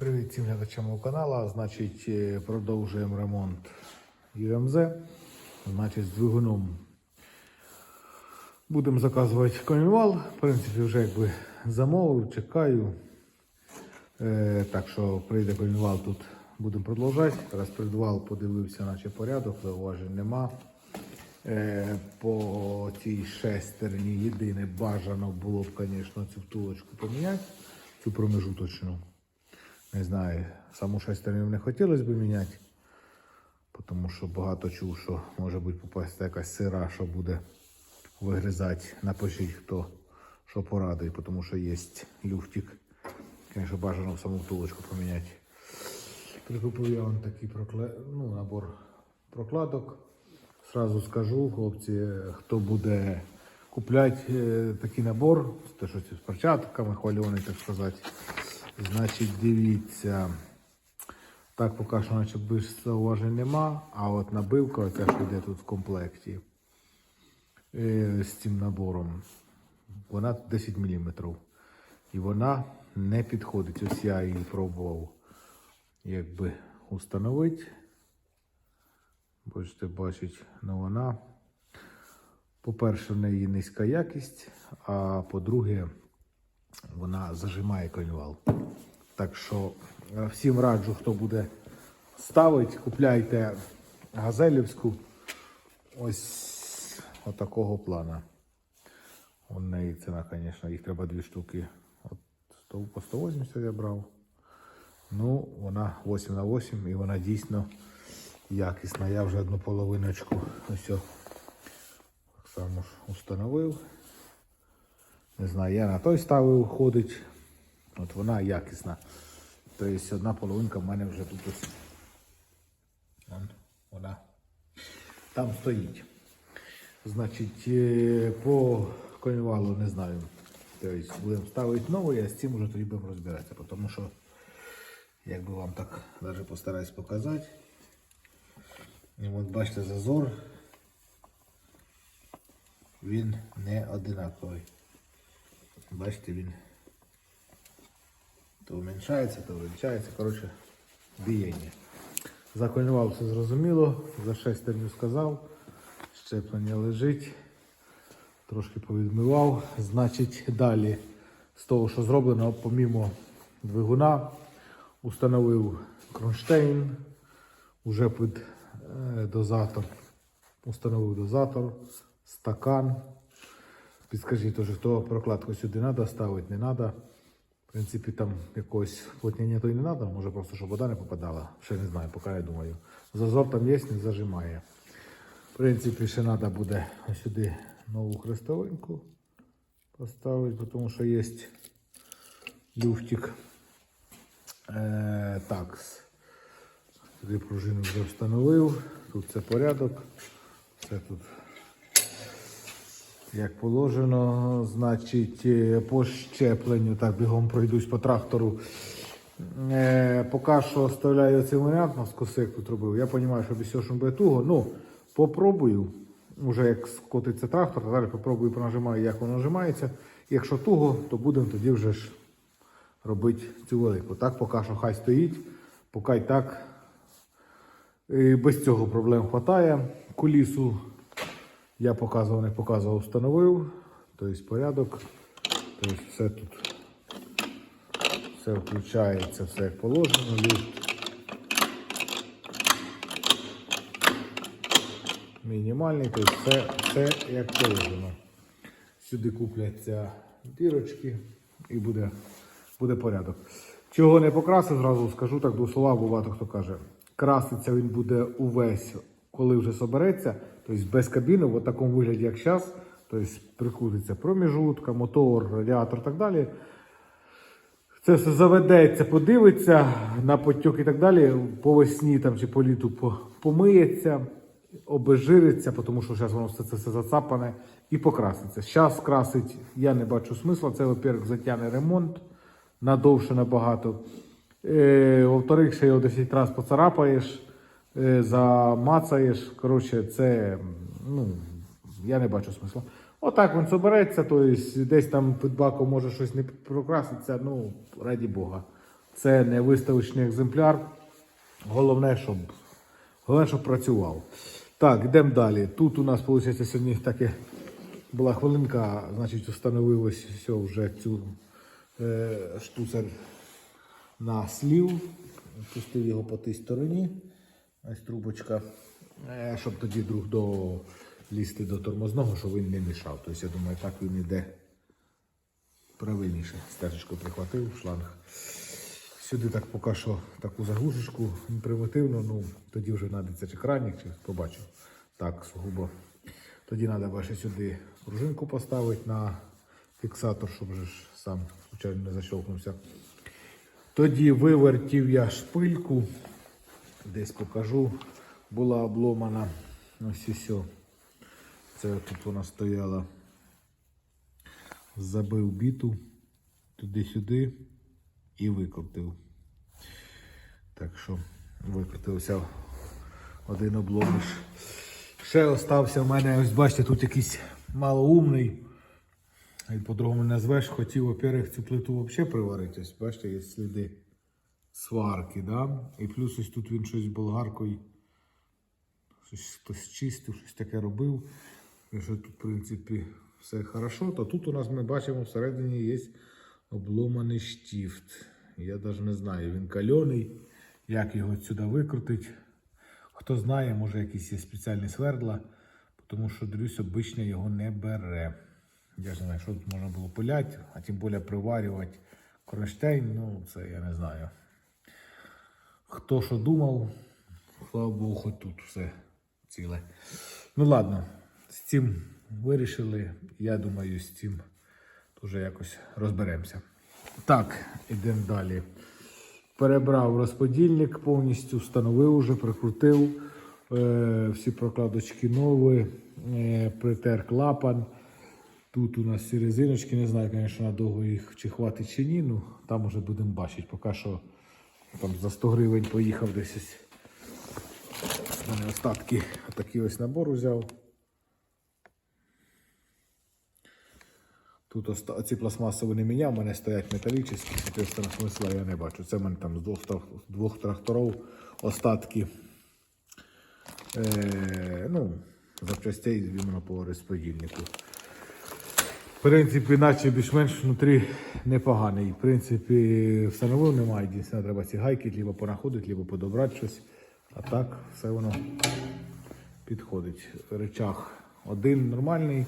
Привіт всім глядачам мого каналу. Значить, е, продовжуємо ремонт ЮМЗ. Значить, з двигуном будемо заказувати комівал. В принципі, вже якби замовив, чекаю. Е, так що прийде комівал, тут будемо продовжувати. Раз підвал подивився, наче порядок, зауважень нема. Е, по цій шестерні єдине бажано було б, звісно, цю втулочку поміняти, цю промежуточну. Не знаю, саму шестерню не хотілося б міняти, тому що багато чув, що може бути попасти якась сира, що буде вигризати. Напишіть, хто що порадує, тому що є люфтик. Звісно, бажано саму втулочку поміняти. Прикупив я вам такий прокле... ну, набор прокладок. Сразу скажу, хлопці, хто буде купляти е, такий набор, те, що з перчатками, хвальоний, так сказати. Значить, дивіться, так поки що наче без зауважень нема, а от набивка, оця що йде тут в комплекті е, з цим набором, вона 10 мм. І вона не підходить. Ось я її пробував якби установити. Можете бачити, ну вона, по-перше, в неї низька якість, а по-друге, вона зажимає конювал. Так що е, всім раджу, хто буде ставити, купляйте газелівську ось отакого плана. У неї ціна, звісно, їх треба дві штуки. От 100 по 180 я брав. Ну, вона 8 на 8 і вона дійсно якісна. Я вже одну половиночку ось так само ж установив. Не знаю, я на той ставив, ходить. От вона якісна. Тобто одна половинка в мене вже тут ось. Вон, вона там стоїть. Значить, е, по конювалу не знаю. Тобто будемо ставити новий, а з цим вже тоді будемо розбиратися. Тому що, як би вам так навіть постараюсь показати. І от бачите зазор. Він не одинаковий. Бачите, він то уменьшається, то увеличається. Коротше, бієння. За конювал все зрозуміло, за шестерню сказав. Щеплення лежить. Трошки повідмивав. Значить, далі з того, що зроблено, помімо двигуна, установив кронштейн, уже під е, дозатор. Установив дозатор, стакан. Підскажіть, теж, хто прокладку сюди треба ставити, не треба. В принципі, там якогось плотнення то і не треба, може просто, щоб вода не попадала. Ще не знаю, поки я думаю. Зазор там є, не зажимає. В принципі, ще треба буде сюди нову хрестовинку поставити, тому що є люфтик. Е, так. Сюди пружину вже встановив. Тут це порядок. Все тут як положено, значить, е, по щепленню, так, бігом пройдусь по трактору. Е, поки що оставляю цей варіант, на скосик тут. Я розумію, що без цього буде туго. Ну, попробую. Уже як скотиться трактор, далі попробую понажимаю, як воно нажимається. Якщо туго, то будемо тоді вже ж робити цю велику. Так, поки що хай стоїть, поки й так. І без цього проблем вистачає. Кулісу я показував, не показував, встановив. Тобто порядок. Тобто все тут все включається, все як положено. Люфт мінімальний, тобто все, все як положено. Сюди купляться дірочки і буде, буде порядок. Чого не покрасив, зразу скажу так до слова, бо багато хто каже. Краситься він буде увесь, коли вже собереться, тобто без кабіни, в такому вигляді, як зараз, тобто прикрутиться проміжутка, мотор, радіатор і так далі. Це все заведеться, подивиться на потік і так далі. По весні там, чи по літу помиється, обезжириться, тому що зараз воно все це все зацапане і покраситься. Зараз красить я не бачу смисла. Це, во-первых, затягне ремонт надовше набагато. Е, во-вторых, ще його 10 разів поцарапаєш, замацаєш. Коротше, це ну, я не бачу смисла. Отак він собереться, тобто десь там під баком може щось не прокраситься, ну, раді Бога. Це не виставочний екземпляр. Головне, щоб, головне, щоб працював. Так, йдемо далі. Тут у нас, виходить, сьогодні таке була хвилинка, значить, встановив ось все вже цю е, штуцер на слів. Пустив його по тій стороні. Ось трубочка. Е, щоб тоді друг до лізти до тормозного, щоб він не мішав. Тобто, я думаю, так він іде правильніше. Стежечку прихватив шланг. Сюди так поки що таку заглушечку примітивно, ну тоді вже знайдеться чи кранік, чи побачу. Так, сугубо. Тоді треба бачити сюди пружинку поставити на фіксатор, щоб вже ж сам звичайно не защелкнувся. Тоді вивертів я шпильку, десь покажу, була обломана. Ось і все. Це тут вона стояла. Забив біту туди-сюди і викрутив. Так що викрутився один обломиш. Ще остався в мене, ось бачите, тут якийсь малоумний. І по-другому не назвеш, хотів, во-первых, цю плиту взагалі приварити. Ось бачите, є сліди сварки, да? І плюс ось тут він щось болгаркою. Щось хтось чистив, щось таке робив. І що тут, в принципі, все хорошо. То тут у нас ми бачимо всередині є обломаний штифт. Я навіть не знаю, він кальоний. Як його сюди викрутить. Хто знає, може якісь є спеціальні свердла, тому що дрюсь обично його не бере. Я ж не знаю, що тут можна було пиляти, а тим більше приварювати кронштейн, ну це я не знаю. Хто що думав, слава Богу, хоч тут все ціле. Ну ладно, з цим вирішили. Я думаю, з цим вже якось розберемося. Так, ідемо далі. Перебрав розподільник, повністю встановив уже, прикрутив. Е, всі прокладочки нові, е, притер клапан. Тут у нас ці резиночки, не знаю, звісно, надовго їх чи хватить чи ні. Ну, там вже будемо бачити. Поки що там за 100 гривень поїхав десь. мене остатки такий ось набор взяв. Тут ці пластмасові не міняв, у мене стоять металічні, соответственно, смисла я не бачу. Це в мене там з двох, двох тракторів остатки. Е, ну, запчастей іменно по розподільнику. В принципі, наче більш-менш внутрі непоганий. В принципі, встановив немає. Єдине, треба ці гайки либо понаходити, либо подобрати щось. А так, все воно підходить. Речах один нормальний,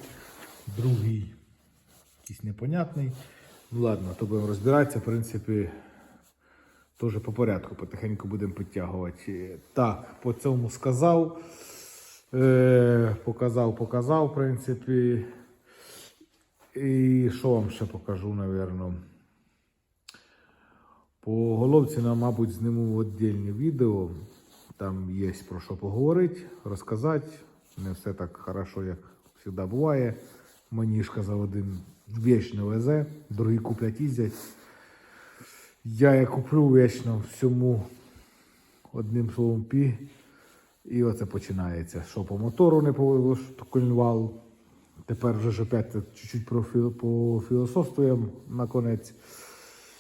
другий якийсь непонятний. Ну ладно, то будемо розбиратися. В принципі, теж по порядку, потихеньку будемо підтягувати. Так, по цьому сказав. Е, показав, показав, в принципі. І що вам ще покажу, напевно. По головці нам, мабуть, зніму віддільне відео. Там є про що поговорити, розказати. Не все так хорошо, як завжди буває. Мені ж казав один вічно везе, другі куплять їздять. Я я куплю вічно всьому одним словом пі. І оце починається. Що по мотору не повело, що колінвал. Тепер вже ж опять чуть-чуть пофілософствуємо наконець.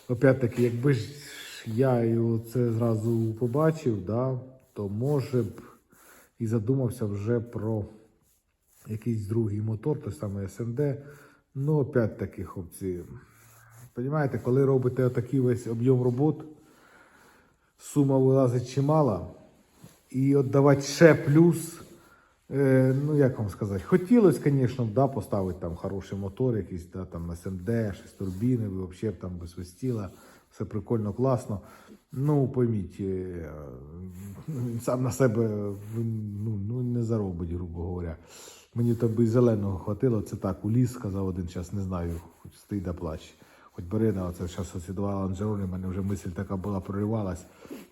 Опять-таки, якби ж я його це зразу побачив, да, то може б і задумався вже про якийсь другий мотор, той самий СНД. Ну, опять-таки, хлопці. Понимаєте, коли робите такий весь об'єм робот, сума вилазить чимала. І от давати ще плюс, ну як вам сказати, хотілося, звісно, да, поставити там хороший мотор, якийсь да, там СМД, щось турбіни, взагалі там без вестіла, все прикольно, класно. Ну, пойміть, е, сам на себе ну, ну, не заробить, грубо говоря. Мені то би зеленого хватило, це так, у ліс, сказав один час, не знаю, хоч стоїть да плач. Хоч бери на оце зараз два в мене вже мисль така була проривалась.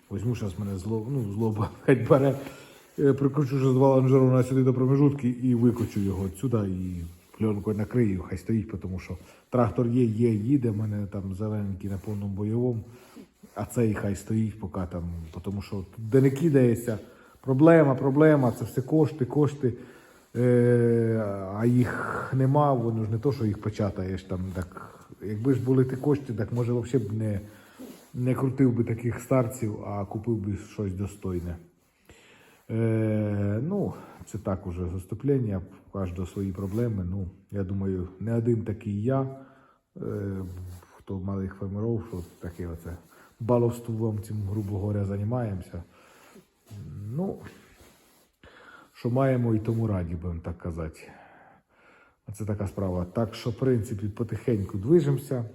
Возьму зараз мене зло, ну, злоба хай бере. Е, Прикручу вже два ланжерона сюди до промежутки і викочу його відсюди і пленкою накрию, хай стоїть, тому що трактор є, є, їде, в мене там зелененький на повному бойовому, а цей хай стоїть поки там, тому що де не кидається. Проблема, проблема, це все кошти, кошти. Е, а їх нема, воно ж не то, що їх початаєш там. Так, якби ж були ті кошти, так може взагалі б не, не крутив би таких старців, а купив би щось достойне. Е, ну, це так уже заступлення, кожного свої проблеми. Ну, я думаю, не один такий я, е, хто малих фермерів, що таке оце баловством цим, грубо говоря, займаємося. Ну, що маємо і тому раді, будемо так казати. Це така справа. Так що, в принципі, потихеньку движемося,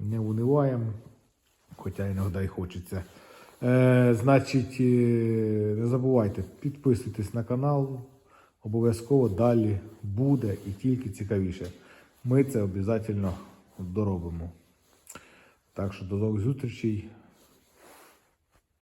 не униваємо, хоча іноді і хочеться. Е, значить, е, не забувайте, підписуйтесь на канал. Обов'язково далі буде і тільки цікавіше. Ми це обов'язково доробимо. Так що до нових зустрічей.